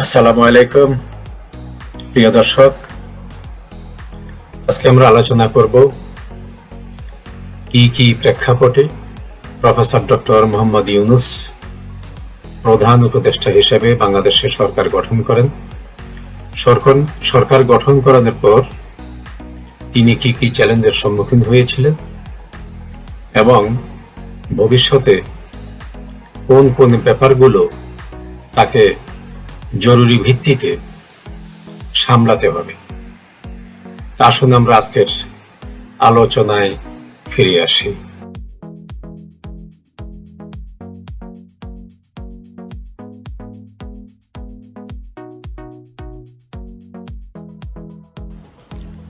আসসালামু আলাইকুম, প্রিয় দর্শক। আজকে আমরা আলোচনা করব কি কি প্রেক্ষাপটে প্রফেসর ডক্টর মোহাম্মদ ইউনুস প্রধান উপদেষ্টা হিসেবে বাংলাদেশের সরকার গঠন করেন। সরকার সরকার গঠন করানোর পর তিনি কি কি চ্যালেঞ্জের সম্মুখীন হয়েছিলেন এবং ভবিষ্যতে কোন কোন ব্যাপারগুলো তাকে জরুরি ভিত্তিতে সামলাতে হবে। আসুন আমরা আজকের আলোচনায় ফিরে আসি।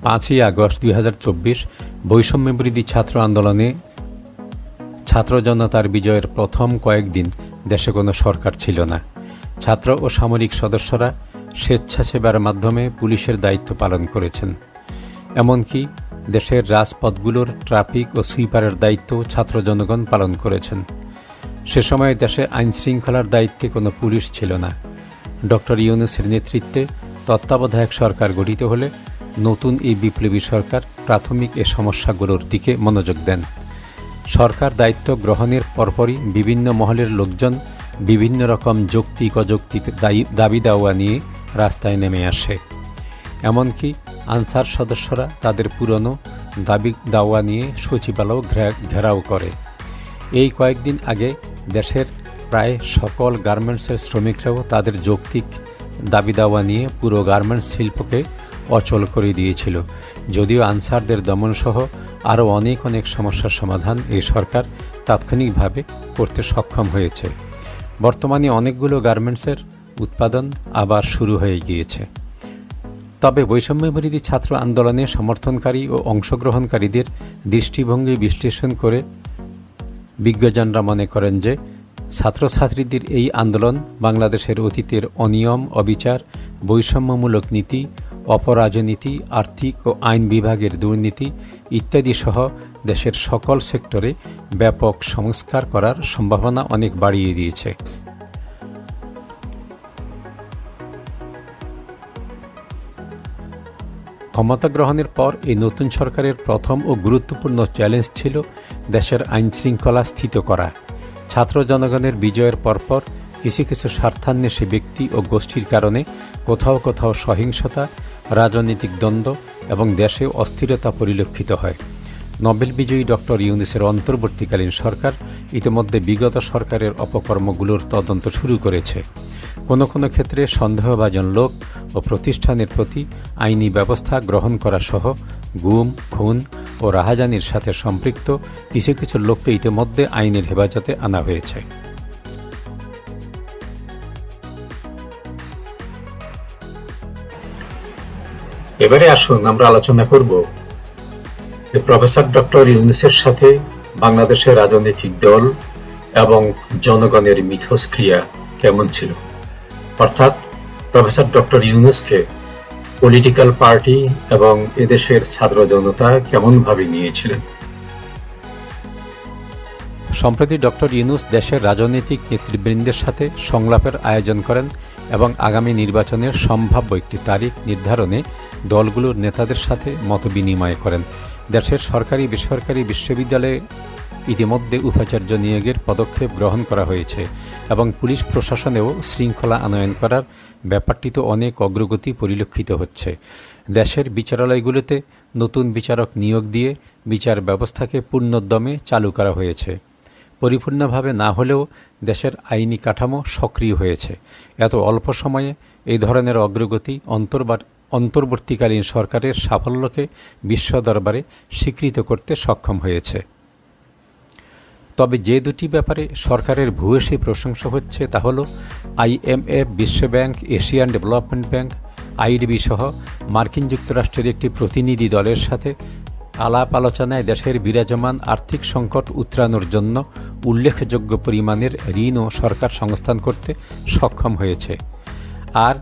পাঁচই আগস্ট দুই হাজার চব্বিশ বৈষম্যবৃদ্ধি ছাত্র আন্দোলনে ছাত্র জনতার বিজয়ের প্রথম কয়েকদিন দেশে কোনো সরকার ছিল না। ছাত্র ও সামরিক সদস্যরা স্বেচ্ছাসেবার মাধ্যমে পুলিশের দায়িত্ব পালন করেছেন। এমনকি দেশের রাজপথগুলোর ট্রাফিক ও সুইপারের দায়িত্ব ছাত্র জনগণ পালন করেছেন। সে সময় দেশে আইনশৃঙ্খলার দায়িত্বে কোনো পুলিশ ছিল না। ডক্টর ইউনুসের নেতৃত্বে তত্ত্বাবধায়ক সরকার গঠিত হলে নতুন এই বিপ্লবী সরকার প্রাথমিক এ সমস্যাগুলোর দিকে মনোযোগ দেন। সরকার দায়িত্ব গ্রহণের পরপরই বিভিন্ন মহলের লোকজন বিভিন্ন রকম যৌক্তিক, অযৌক্তিক দাবি দাওয়া নিয়ে রাস্তায় নেমে আসে। এমনকি আনসার সদস্যরা তাদের পুরনো দাবি দাওয়া নিয়ে সচিবালয় ঘেরা- ঘেরাও করে। এই কয়েকদিন আগে দেশের প্রায় সকল গার্মেন্টসের শ্রমিকরাও তাদের যৌক্তিক দাবি দাওয়া নিয়ে পুরো গার্মেন্টস শিল্পকে অচল করে দিয়েছিল। যদিও আনসারদের দমনসহ আরও অনেক অনেক সমস্যার সমাধান এই সরকার তাৎক্ষণিকভাবে করতে সক্ষম হয়েছে। বর্তমানে অনেকগুলো গার্মেন্টসের উৎপাদন আবার শুরু হয়ে গিয়েছে। তবে বৈষম্যবিরোধী ছাত্র আন্দোলনে সমর্থনকারী ও অংশগ্রহণকারীদের দৃষ্টিভঙ্গি বিশ্লেষণ করে বিজ্ঞজনরা মনে করেন যে ছাত্রছাত্রীদের এই আন্দোলন বাংলাদেশের অতীতের অনিয়ম, অবিচার, বৈষম্যমূলক নীতি, অপরাজনীতি, আর্থিক ও আইন বিভাগের দুর্নীতি ইত্যাদি সহ দেশের সকল সেক্টরে ব্যাপক সংস্কার করার সম্ভাবনা অনেক বাড়িয়ে দিয়েছে। ক্ষমতা গ্রহণের পর এই নতুন সরকারের প্রথম ও গুরুত্বপূর্ণ চ্যালেঞ্জ ছিল দেশের আইন শৃঙ্খলা স্থিত করা। ছাত্র জনগণের বিজয়ের পরপর কিছু কিছু স্বার্থান্বেষী ব্যক্তি ও গোষ্ঠীর কারণে কোথাও কোথাও সহিংসতা, রাজনৈতিক দ্বন্দ্ব এবং দেশে অস্থিরতা পরিলক্ষিত হয়। নোবেল বিজয়ী ডক্টর ইউনিসের অন্তর্বর্তীকালীন সরকার ইতিমধ্যে বিগত সরকারের অপকর্মগুলোর তদন্ত শুরু করেছে। কোনো কোনো ক্ষেত্রে সন্দেহভাজন লোক ও প্রতিষ্ঠানের প্রতি আইনি ব্যবস্থা গ্রহণ করা সহ গুম, খুন ও রাহাজানির সাথে সম্পৃক্ত কিছু কিছু লোককে ইতিমধ্যে আইনের হেফাজতে আনা হয়েছে। এবারে আসুন, আমরা আলোচনা করব যে প্রফেসর ডক্টর ইউনুসের সাথে বাংলাদেশের রাজনৈতিক দল এবং জনগণের মিথস্ক্রিয়া কেমন ছিল? অর্থাৎ প্রফেসর ডক্টর ইউনুসকে পলিটিক্যাল পার্টি এবং এদেশের ছাত্র জনতা কেমনভাবে নিয়েছিলেন? সম্প্রতি ডক্টর ইউনুস দেশের রাজনৈতিক নেতৃবৃন্দের সাথে সংলাপের আয়োজন করেন এবং আগামী নির্বাচনের সম্ভাব্য একটি তারিখ নির্ধারণে দলগুলোর নেতাদের সাথে মতবিনিময় করেন। দেশের সরকারি, বেসরকারি বিশ্ববিদ্যালয়ে ইতিমধ্যে উপাচার্য নিয়োগের পদক্ষেপ গ্রহণ করা হয়েছে এবং পুলিশ প্রশাসনেও শৃঙ্খলা আনয়ন করার ব্যাপারটি তো অনেক অগ্রগতি পরিলক্ষিত হচ্ছে। দেশের বিচারালয়গুলোতে নতুন বিচারক নিয়োগ দিয়ে বিচার ব্যবস্থাকে পূর্ণোদ্যমে চালু করা হয়েছে। পরিপূর্ণভাবে না হলেও দেশের আইনি কাঠামো সক্রিয় হয়েছে। এত অল্প সময়ে এই ধরনের অগ্রগতি অন্তর্বার অন্তর্বর্তীকালীন সরকারের সাফল্যকে বিশ্ব দরবারে স্বীকৃত করতে সক্ষম হয়েছে। তবে যে দুটি ব্যাপারে সরকারের ভূয়সী প্রশংসা হচ্ছে তা হল আইএমএফ, বিশ্বব্যাংক, এশিয়ান ডেভেলপমেন্ট ব্যাংক আইডিবি সহ মার্কিন যুক্তরাষ্ট্রের একটি প্রতিনিধি দলের সাথে আলাপ আলোচনায় দেশের বিরাজমান আর্থিক সংকট উত্তরানোর জন্য উল্লেখযোগ্য পরিমাণের ঋণও সরকার সংস্থান করতে সক্ষম হয়েছে। আর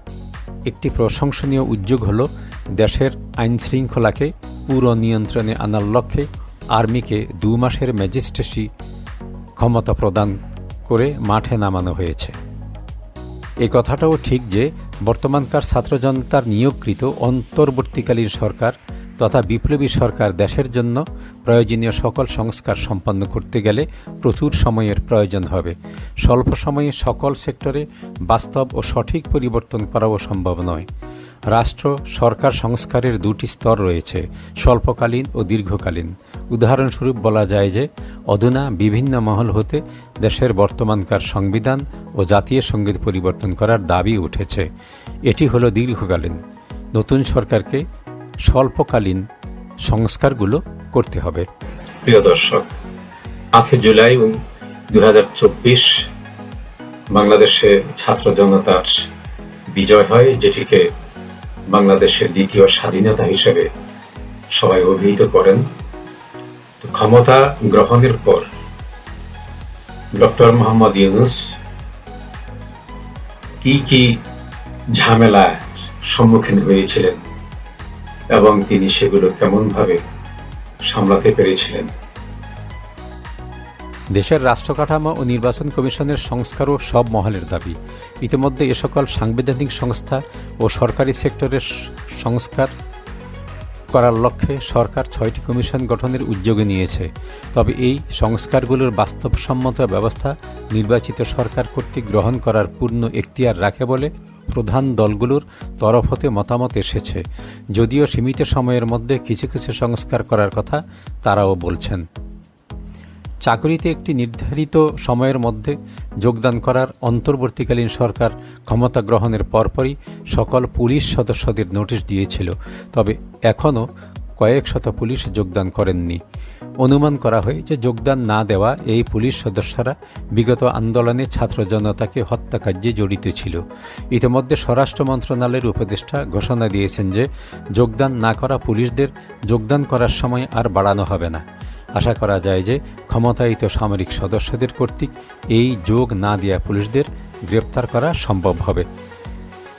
একটি প্রশংসনীয় উদ্যোগ হল দেশের আইনশৃঙ্খলাকে পুরো নিয়ন্ত্রণে আনার লক্ষ্যে আর্মিকে দু মাসের ম্যাজিস্ট্রেসি ক্ষমতা প্রদান করে মাঠে নামানো হয়েছে। এ কথাটাও ঠিক যে বর্তমানকার ছাত্রজনতার নিয়োগকৃত অন্তর্বর্তীকালীন সরকার তথা বিপ্লবী সরকার দেশের জন্য প্রয়োজনীয় সকল সংস্কার সম্পন্ন করতে গেলে প্রচুর সময়ের প্রয়োজন হবে। স্বল্প সময়ে সকল সেক্টরে বাস্তব ও সঠিক পরিবর্তন করাও সম্ভব নয়। রাষ্ট্র, সরকার সংস্কারের দুটি স্তর রয়েছে, স্বল্পকালীন ও দীর্ঘকালীন। উদাহরণস্বরূপ বলা যায় যে, অধুনা বিভিন্ন মহল হতে দেশের বর্তমানকার সংবিধান ও জাতীয় সংগীত পরিবর্তন করার দাবি উঠেছে। এটি হলো দীর্ঘকালীন। নতুন সরকারকে স্বল্পকালীন সংস্কারগুলো করতে হবে। প্রিয় দর্শক আছে জুলাই দু হাজার চব্বিশ বাংলাদেশে ছাত্র জনতার বিজয় হয়, যেটিকে বাংলাদেশের দ্বিতীয় স্বাধীনতা হিসেবে সবাই অভিহিত করেন। ক্ষমতা গ্রহণের পর ডক্টর মোহাম্মদ ইউনুস কি কি ঝামেলার সম্মুখীন হয়েছিলেন? এবং তিনি সেগুলো কেমনভাবে সামলাতে পেরেছিলেন। দেশের রাষ্ট্রকাঠামো ও নির্বাচন কমিশনের সংস্কারও সব মহলের দাবি। ইতিমধ্যে এ সকল সাংবিধানিক সংস্থা ও সরকারি সেক্টরের সংস্কার করার লক্ষ্যে সরকার ছয়টি কমিশন গঠনের উদ্যোগে নিয়েছে। তবে এই সংস্কারগুলোর বাস্তবসম্মত ব্যবস্থা নির্বাচিত সরকার কর্তৃক গ্রহণ করার পূর্ণ এখতিয়ার রাখে বলে প্রধান দলগুলোর তরফ হতে মতামত এসেছে। যদিও সীমিত সময়ের মধ্যে কিছু কিছু সংস্কার করার কথা তারাও বলছেন। চাকরিতে একটি নির্ধারিত সময়ের মধ্যে যোগদান করার অন্তর্বর্তীকালীন সরকার ক্ষমতা গ্রহণের পরপরই সকল পুলিশ সদস্যদের নোটিশ দিয়েছিল। তবে এখনও কয়েক শত পুলিশ যোগদান করেননি। অনুমান করা হয় যে যোগদান না দেওয়া এই পুলিশ সদস্যরা বিগত আন্দোলনে ছাত্র জনতাকে হত্যাকার্যে জড়িত ছিল। ইতিমধ্যে স্বরাষ্ট্র মন্ত্রণালয়ের উপদেষ্টা ঘোষণা দিয়েছেন যে যোগদান না করা পুলিশদের যোগদান করার সময় আর বাড়ানো হবে না। আশা করা যায় যে ক্ষমতায়িত সামরিক সদস্যদের কর্তৃক এই যোগ না দেওয়া পুলিশদের গ্রেপ্তার করা সম্ভব হবে।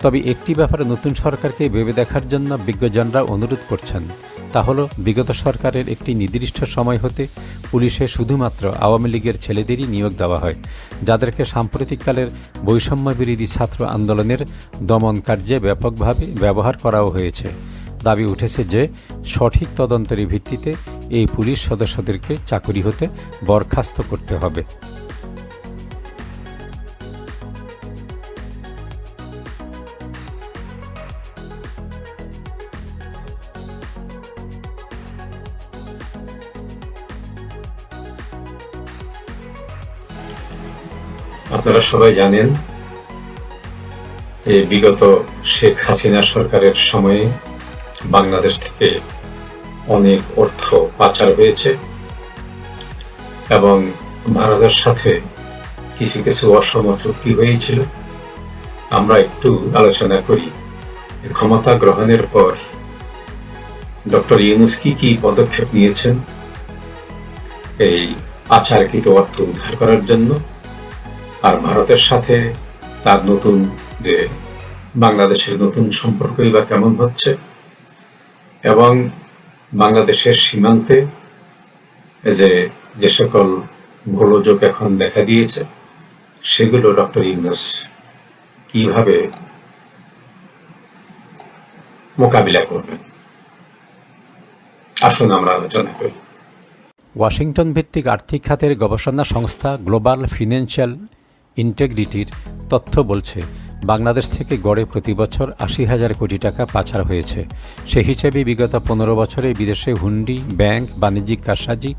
তবে একটি ব্যাপারে নতুন সরকারকে ভেবে দেখার জন্য বিজ্ঞজনরা অনুরোধ করছেন। তা হলো, বিগত সরকারের একটি নির্দিষ্ট সময় হতে পুলিশে শুধুমাত্র আওয়ামী লীগের ছেলেদেরই নিয়োগ দেওয়া হয়, যাদেরকে সাম্প্রতিককালের বৈষম্য বিরোধী ছাত্র আন্দোলনের দমন কার্যে ব্যাপকভাবে ব্যবহার করাও হয়েছে। দাবি উঠেছে যে, সঠিক তদন্তের ভিত্তিতে এই পুলিশ সদস্যদেরকে চাকরি হতে বরখাস্ত করতে হবে। আপনারা সবাই জানেন যে বিগত শেখ হাসিনা সরকারের সময়ে বাংলাদেশ থেকে অনেক অর্থ পাচার হয়েছে এবং ভারতের সাথে কিছু কিছু অসম চুক্তি হয়েছিল। আমরা একটু আলোচনা করি। ক্ষমতা গ্রহণের পর ডক্টর ইউনুস কি কি পদক্ষেপ নিয়েছেন? এই পাচারকৃত অর্থ উদ্ধার করার জন্য আর ভারতের সাথে তার নতুন যে বাংলাদেশের নতুন সম্পর্কই বা কেমন হচ্ছে এবং বাংলাদেশের সীমান্তে যে যে সকল গোলযোগ এখন দেখা দিয়েছে, সেগুলো ডক্টর ইউনুস কীভাবে মোকাবিলা করবেন? আসুন আমরা আলোচনা করি। ওয়াশিংটন ভিত্তিক আর্থিক খাতের গবেষণা সংস্থা গ্লোবাল ফিনান্সিয়াল ইন্টেগ্রিটির তথ্য বলছে, বাংলাদেশ থেকে গড়ে প্রতি বছর আশি হাজার কোটি টাকা পাচার হয়েছে। সে হিসেবে বিগত পনেরো বছরে বিদেশে হুন্ডি, ব্যাংক, বাণিজ্যিক কারসাজি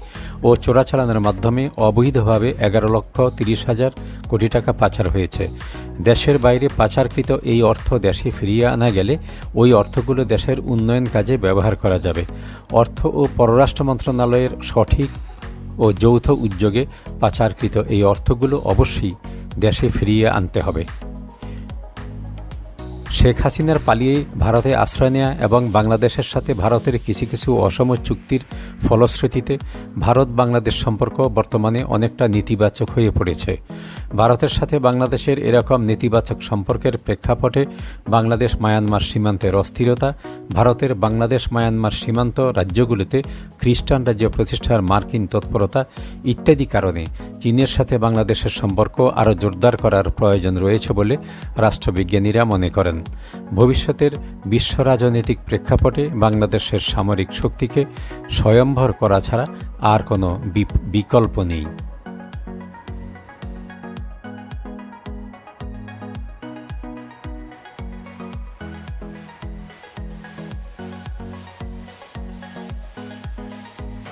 ও চোরাচালানের মাধ্যমে অবৈধভাবে এগারো লক্ষ তিরিশ হাজার কোটি টাকা পাচার হয়েছে। দেশের বাইরে পাচারকৃত এই অর্থ দেশে ফিরিয়ে আনা গেলে ওই অর্থগুলো দেশের উন্নয়ন কাজে ব্যবহার করা যাবে। অর্থ ও পররাষ্ট্র মন্ত্রণালয়ের সঠিক ও যৌথ উদ্যোগে পাচারকৃত এই অর্থগুলো অবশ্যই দেশে ফিরিয়ে আনতে হবে। শেখ হাসিনার পালিয়ে ভারতে আশ্রয় নেয়া এবং বাংলাদেশের সাথে ভারতের কিছু কিছু অসম চুক্তির ফলশ্রুতিতে ভারত বাংলাদেশ সম্পর্ক বর্তমানে অনেকটা নেতিবাচক হয়ে পড়েছে। ভারতের সাথে বাংলাদেশের এরকম নেতিবাচক সম্পর্কের প্রেক্ষাপটে বাংলাদেশ মায়ানমার সীমান্তের অস্থিরতা, ভারতের বাংলাদেশ মায়ানমার সীমান্ত রাজ্যগুলিতে খ্রিস্টান রাজ্য প্রতিষ্ঠার মার্কিন তৎপরতা ইত্যাদি কারণে চীনের সাথে বাংলাদেশের সম্পর্ক আরও জোরদার করার প্রয়োজন রয়েছে বলে রাষ্ট্রবিজ্ঞানীরা মনে করেন। ভবিষ্যতের বিশ্ব রাজনৈতিক প্রেক্ষাপটে বাংলাদেশের সামরিক শক্তিকে স্বয়ম্ভর করা ছাড়া আর কোনো বিকল্প নেই।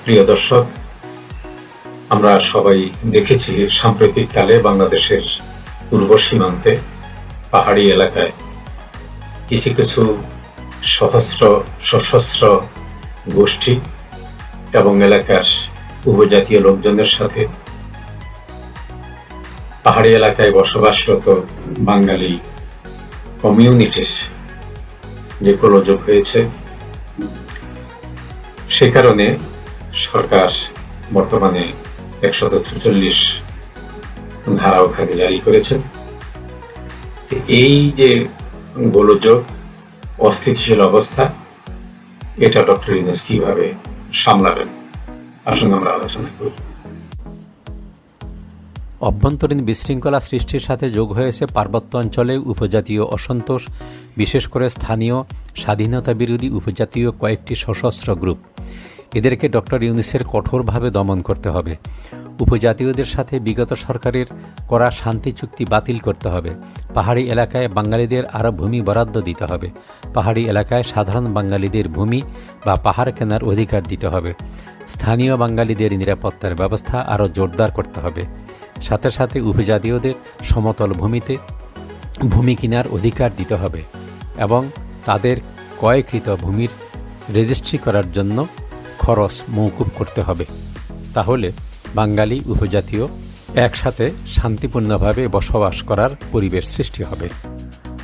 প্রিয় দর্শক, আমরা সবাই দেখেছি সাম্প্রতিককালে বাংলাদেশের পূর্ব সীমান্তে পাহাড়ি এলাকায় কিছু কিছু সহস্র, সশস্ত্র গোষ্ঠী এবং এলাকার উপজাতীয় লোকজনের সাথে পাহাড়ি এলাকায় বসবাসরত বাঙালি কমিউনিটিস যে গোলযোগ হয়েছে, সে কারণে সরকার বর্তমানে একশত চুচল্লিশ ধারা ওখানে জারি করেছে। এই যে গোলযোগ অস্থিতিশীল অবস্থা। এটা ডক্টর ইউনুস কীভাবে সামলাবেন? আসুন আমরা আলোচনা করি। অভ্যন্তরীণ বিশৃঙ্খলা সৃষ্টির সাথে যোগ হয়েছে পার্বত্য অঞ্চলে উপজাতীয় অসন্তোষ, বিশেষ করে স্থানীয় স্বাধীনতা বিরোধী উপজাতীয় কয়েকটি সশস্ত্র গ্রুপ। এদেরকে ডক্টর ইউনিসের কঠোরভাবে দমন করতে হবে। উপজাতীয়দের সাথে বিগত সরকারের করা শান্তি চুক্তি বাতিল করতে হবে। পাহাড়ি এলাকায় বাঙালিদের আরও ভূমি বরাদ্দ দিতে হবে। পাহাড়ি এলাকায় সাধারণ বাঙালিদের ভূমি বা পাহাড় কেনার অধিকার দিতে হবে। স্থানীয় বাঙালিদের নিরাপত্তার ব্যবস্থা আরও জোরদার করতে হবে। সাথে সাথে উপজাতীয়দের সমতল ভূমিতে ভূমি কেনার অধিকার দিতে হবে এবং তাদের ক্রয়কৃত ভূমির রেজিস্ট্রি করার জন্য খরচ মৌকুব করতে হবে। তাহলে বাঙালি উপজাতীয় একসাথে শান্তিপূর্ণভাবে বসবাস করার পরিবেশ সৃষ্টি হবে।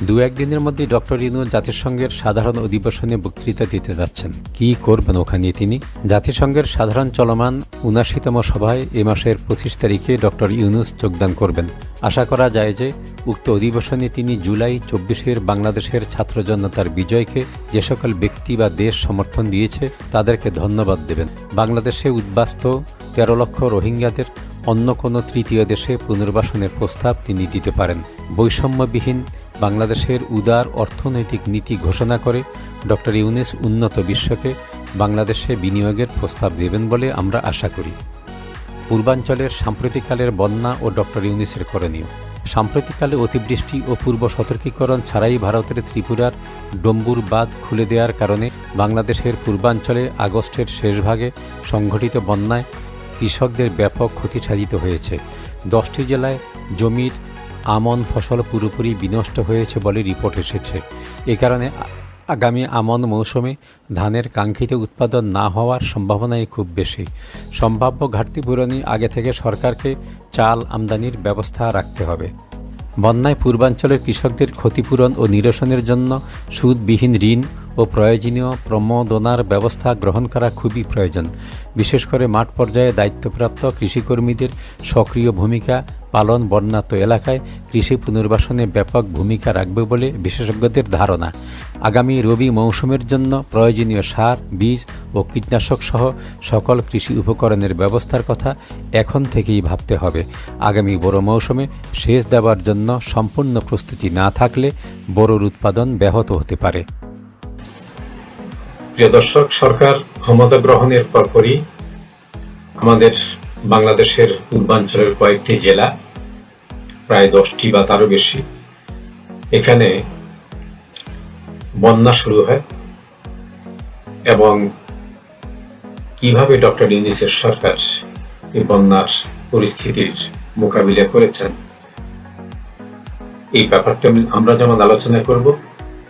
দু একদিনের মধ্যে ডক্টর ইনু জাতিসংঘের সাধারণ অধিবেশনে বক্তৃতা দিতে যাচ্ছেন। কি করবেন ওখানে তিনি? জাতিসংঘের সাধারণ চলমান উনাশিতম সভায় এ মাসের পঁচিশ তারিখে ডক্টর ইউনুস যোগদান করবেন। আশা করা যায় যে উক্ত অধিবেশনে তিনি জুলাই চব্বিশের বাংলাদেশের ছাত্র জনতার বিজয়কে যে সকল ব্যক্তি বা দেশ সমর্থন দিয়েছে, তাদেরকে ধন্যবাদ দেবেন। বাংলাদেশে উদ্বাস্ত তেরো লক্ষ রোহিঙ্গাদের অন্য কোনো তৃতীয় দেশে পুনর্বাসনের প্রস্তাব তিনি দিতে পারেন। বৈষম্যবিহীন বাংলাদেশের উদার অর্থনৈতিক নীতি ঘোষণা করে ডক্টর ইউনেস উন্নত বিশ্বকে বাংলাদেশে বিনিয়োগের প্রস্তাব দেবেন বলে আমরা আশা করি। পূর্বাঞ্চলের সাম্প্রতিককালের বন্যা ও ডক্টর ইউনিসের করণীয়। সাম্প্রতিককালে অতিবৃষ্টি ও পূর্ব সতর্কীকরণ ছাড়াই ভারতের ত্রিপুরার ডম্বুর বাঁধ খুলে দেওয়ার কারণে বাংলাদেশের পূর্বাঞ্চলে আগস্টের শেষভাগে সংঘটিত বন্যায় কৃষকদের ব্যাপক ক্ষতি সাধিত হয়েছে। দশটি জেলায় জমির আমন ফসল পুরোপুরি বিনষ্ট হয়েছে বলে রিপোর্ট এসেছে। এ কারণে আগামী আমন মৌসুমে ধানের কাঙ্ক্ষিত উৎপাদন না হওয়ার সম্ভাবনাই খুব বেশি। সম্ভাব্য ঘাটতি পূরণে আগে থেকে সরকারকে চাল আমদানির ব্যবস্থা রাখতে হবে। বন্যায় পূর্বাঞ্চলের কৃষকদের ক্ষতিপূরণ ও নিরসনের জন্য সুদবিহীন ঋণ ও প্রয়োজনীয় প্রমোদনার ব্যবস্থা গ্রহণ করা খুবই প্রয়োজন। বিশেষ করে মাঠ পর্যায়ে দায়িত্বপ্রাপ্ত কৃষিকর্মীদের সক্রিয় ভূমিকা পালন বন্যাত্ম এলাকায় কৃষি পুনর্বাসনে ব্যাপক ভূমিকা রাখবে বলে বিশেষজ্ঞদের ধারণা। আগামী রবি মৌসুমের জন্য প্রয়োজনীয় সার, বীজ ও কীটনাশক সহ সকল কৃষি উপকরণের ব্যবস্থার কথা এখন থেকেই ভাবতে হবে। আগামী বড় মৌসুমে সেচ দেওয়ার জন্য সম্পূর্ণ প্রস্তুতি না থাকলে বড়োর উৎপাদন ব্যাহত হতে পারে। প্রিয় দর্শক, সরকার ক্ষমতা গ্রহণের পরপরই আমাদের বাংলাদেশের পূর্বাঞ্চলের কয়েকটি জেলা, প্রায় দশটি বা তারও বেশি, এখানে বন্যা শুরু হয় এবং কীভাবে ডক্টর ইউনিসের সরকার এই বন্যার পরিস্থিতির মোকাবিলা করেছেন, এই ব্যাপারটা আমরা যেমন আলোচনা করব,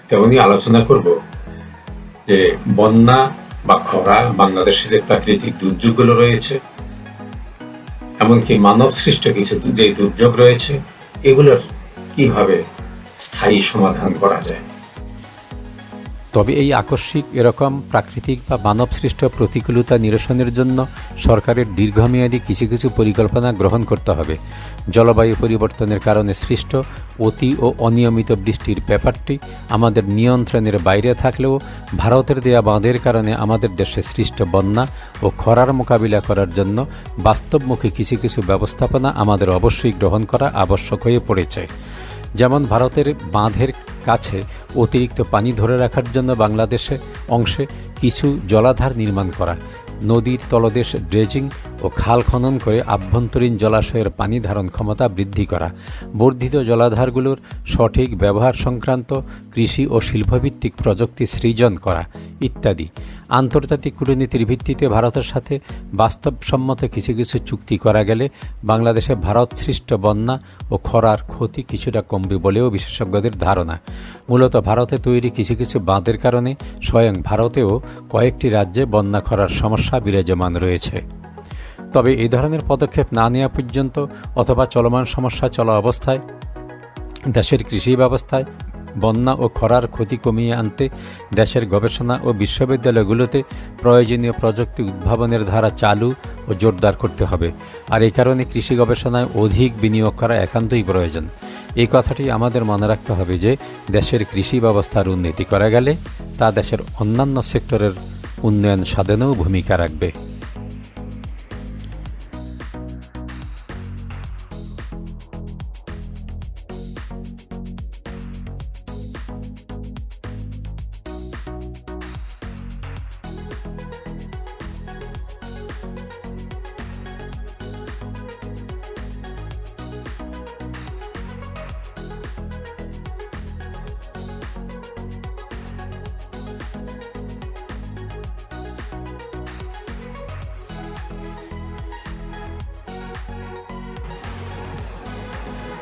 তেমনি আলোচনা করব যে বন্যা বা খরা বাংলাদেশে যে প্রাকৃতিক দুর্যোগগুলো রয়েছে, এমনকি মানব সৃষ্ট কিছু যে দুর্যোগ রয়েছে, এগুলোর কীভাবে স্থায়ী সমাধান করা যায়? তবে এই আকস্মিক এরকম প্রাকৃতিক বা মানবসৃষ্ট প্রতিকূলতা নিরসনের জন্য সরকারের দীর্ঘমেয়াদী কিছু কিছু পরিকল্পনা গ্রহণ করতে হবে। জলবায়ু পরিবর্তনের কারণে সৃষ্ট অতি ও অনিয়মিত বৃষ্টির ব্যাপারটি আমাদের নিয়ন্ত্রণের বাইরে থাকলেও ভারতের দেয়া বাঁধের কারণে আমাদের দেশে সৃষ্ট বন্যা ও খরার মোকাবিলা করার জন্য বাস্তবমুখী কিছু কিছু ব্যবস্থাপনা আমাদের অবশ্যই গ্রহণ করা আবশ্যক হয়ে পড়েছে। যেমন ভারতের বাঁধের কাছে অতিরিক্ত পানি ধরে রাখার জন্য বাংলাদেশে অংশে কিছু জলাধার নির্মাণ করা, নদীর তলদেশ ড্রেজিং ও খাল খনন করে আভ্যন্তরীণ জলাশয়ের পানি ধারণ ক্ষমতা বৃদ্ধি করা, বর্ধিত জলাধারগুলোর সঠিক ব্যবহার সংক্রান্ত কৃষি ও শিল্পভিত্তিক প্রযুক্তি সৃজন করা ইত্যাদি। আন্তর্জাতিক কূটনীতির ভিত্তিতে ভারতের সাথে বাস্তবসম্মত কিছু কিছু চুক্তি করা গেলে বাংলাদেশে ভারত সৃষ্ট বন্যা ও খরার ক্ষতি কিছুটা কমবে বলেও বিশেষজ্ঞদের ধারণা। মূলত ভারতে তৈরি কিছু কিছু বাঁধের কারণে স্বয়ং ভারতেও কয়েকটি রাজ্যে বন্যা খরার সমস্যা বিরাজমান রয়েছে। তবে এই ধরনের পদক্ষেপ না নেওয়া পর্যন্ত অথবা চলমান সমস্যা চলা অবস্থায় দেশের কৃষি ব্যবস্থায় বন্যা ও খরার ক্ষতি কমিয়ে আনতে দেশের গবেষণা ও বিশ্ববিদ্যালয়গুলোতে প্রয়োজনীয় প্রযুক্তি উদ্ভাবনের ধারা চালু ও জোরদার করতে হবে। আর এই কারণে কৃষি গবেষণায় অধিক বিনিয়োগ করা একান্তই প্রয়োজন। এই কথাটি আমাদের মনে রাখতে হবে যে, দেশের কৃষি ব্যবস্থার উন্নতি করা গেলে তা দেশের অন্যান্য সেক্টরের উন্নয়ন সাধনেও ভূমিকা রাখবে।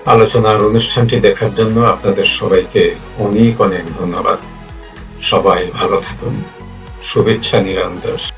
আলোচনার অনুষ্ঠানটি দেখার জন্য আপনাদের সবাইকে অনেক অনেক ধন্যবাদ। সবাই ভালো থাকুন। শুভেচ্ছা নিরন্তর।